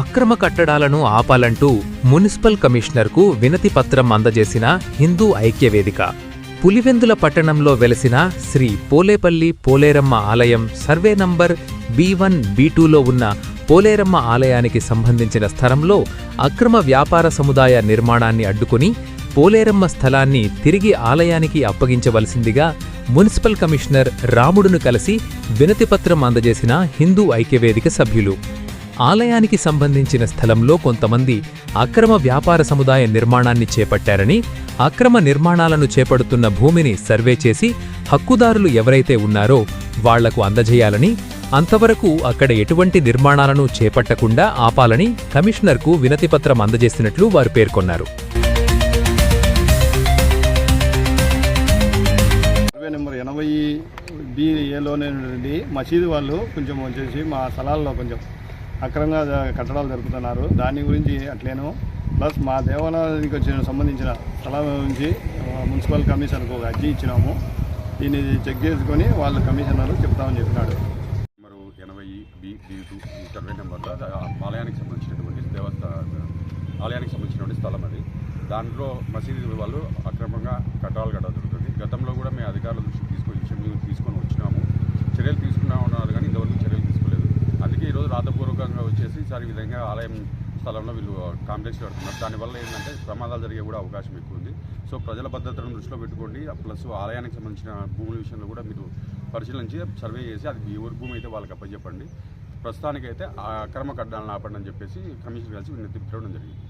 అక్రమ కట్టడాలను ఆపాలంటూ మున్సిపల్ కమిషనర్కు వినతి పత్రం అందజేసిన హిందూ ఐక్యవేదిక. పులివెందుల పట్టణంలో వెలసిన శ్రీ పోలేపల్లి పోలేరమ్మ ఆలయం survey number B one B టూలో ఉన్న పోలేరమ్మ ఆలయానికి సంబంధించిన స్థలంలో అక్రమ వ్యాపార సముదాయ నిర్మాణాన్ని అడ్డుకుని పోలేరమ్మ స్థలాన్ని తిరిగి ఆలయానికి అప్పగించవలసిందిగా మున్సిపల్ కమిషనర్ రాముడును కలిసి వినతిపత్రం అందజేసిన హిందూ ఐక్యవేదిక సభ్యులు. ఆలయానికి సంబంధించిన స్థలంలో కొంతమంది అక్రమ వ్యాపార సముదాయ నిర్మాణాన్ని చేపట్టారని అక్రమ నిర్మాణాలను చేపడుతున్న భూమిని సర్వే చేసి హక్కుదారులు ఎవరైతే ఉన్నారో వాళ్ళకు అందజేయాలని అంతవరకు అక్కడ ఎటువంటి నిర్మాణాలను చేపట్టకుండా ఆపాలని కమిషనర్కు వినతిపత్రం అందజేసినట్లు వారు పేర్కొన్నారు. నెంబర్ ఎనభై బి ఏలోనే నుండి మసీదు వాళ్ళు కొంచెం వచ్చేసి మా స్థలాల్లో కొంచెం అక్రమంగా కట్టడాలు జరుపుతున్నారు. దాని గురించి అట్లేను. ప్లస్ మా దేవాలయానికి వచ్చిన సంబంధించిన స్థలం నుంచి మున్సిపల్ కమిషనర్కు ఒక అర్జీ ఇచ్చినాము. దీన్ని చెక్ చేసుకొని వాళ్ళ కమిషనర్ చెప్తామని చెప్పినాడు. నెంబరు ఎనభై బి బి టూ సర్వే నెంబర్లో ఆలయానికి సంబంధించినటువంటి దేవస్థ ఆలయానికి సంబంధించినటువంటి స్థలం అది. దాంట్లో మసీదు వాళ్ళు అక్రమంగా కట్టాలు కట్టడం జరుగుతుంది. గతంలో కూడా మేము అధికారుల దృష్టికి చేసి వచ్చేసి ఈసారి ఈ విధంగా ఆలయం స్థలంలో వీళ్ళు కాంప్లెక్స్ కడుతున్నారు. దానివల్ల ఏంటంటే ప్రమాదాలు జరిగే కూడా అవకాశం ఎక్కువ ఉంది. సో ప్రజల భద్రతను దృష్టిలో పెట్టుకోండి. ప్లస్ ఆలయానికి సంబంధించిన భూముల విషయంలో కూడా మీరు పరిశీలించి సర్వే చేసి అది ఎవరి భూమి అయితే వాళ్ళకి అప్పచెప్పండి. ప్రస్తుతానికైతే ఆ అక్రమ కడ్డాలను ఆపండి అని చెప్పేసి కమిషన్ కలిసి వీళ్ళని పెట్టడం జరిగింది.